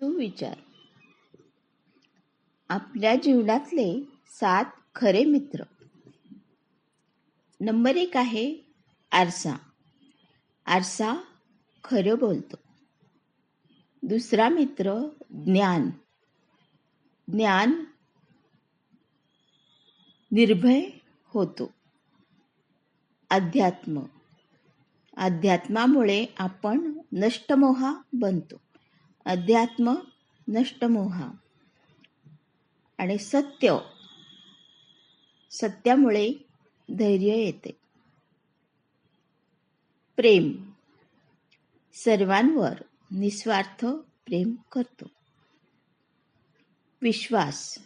सुविचार. आपल्या जीवनातले सात खरे मित्र. नंबर एक आहे आरसा. आरसा खरं बोलतो. दुसरा मित्र ज्ञान. ज्ञान निर्भय होतो. अध्यात्म. अध्यात्मामुळे आपण नष्टमोहा बनतो. अध्यात्म नष्टमोहा आणि सत्य सत्यामुळे धैर्य येते. प्रेम सर्वांवर निस्वार्थ प्रेम करतो. विश्वास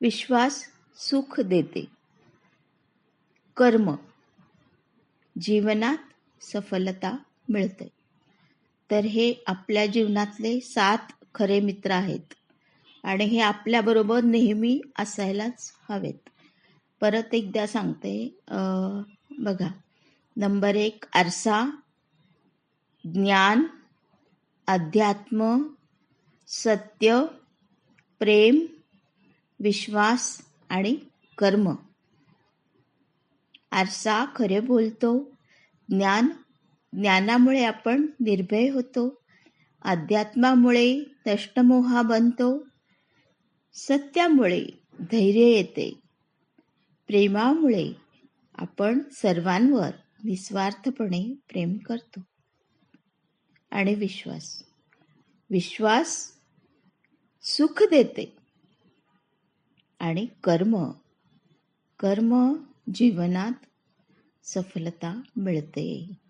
विश्वास सुख देते. कर्म जीवनात सफलता मिळते तर हे आपल्या जीवनातले सात खरे मित्र आहेत. आणि हे आपल्याबरोबर नेहमी असायलाच हवेत. परत एकदा सांगते बघा. नंबर एक आरसा. ज्ञान. अध्यात्म. सत्य. प्रेम. विश्वास. आणि कर्म. आरसा खरे बोलतो ज्ञान ज्ञानामुळे आपण निर्भय होतो. अध्यात्मामुळे नष्टमोहा बनतो. सत्यामुळे धैर्य येते. प्रेमामुळे आपण सर्वांवर निस्वार्थपणे प्रेम करतो. आणि विश्वास. विश्वास सुख देते. आणि कर्म. कर्म जीवनात सफलता मिळते.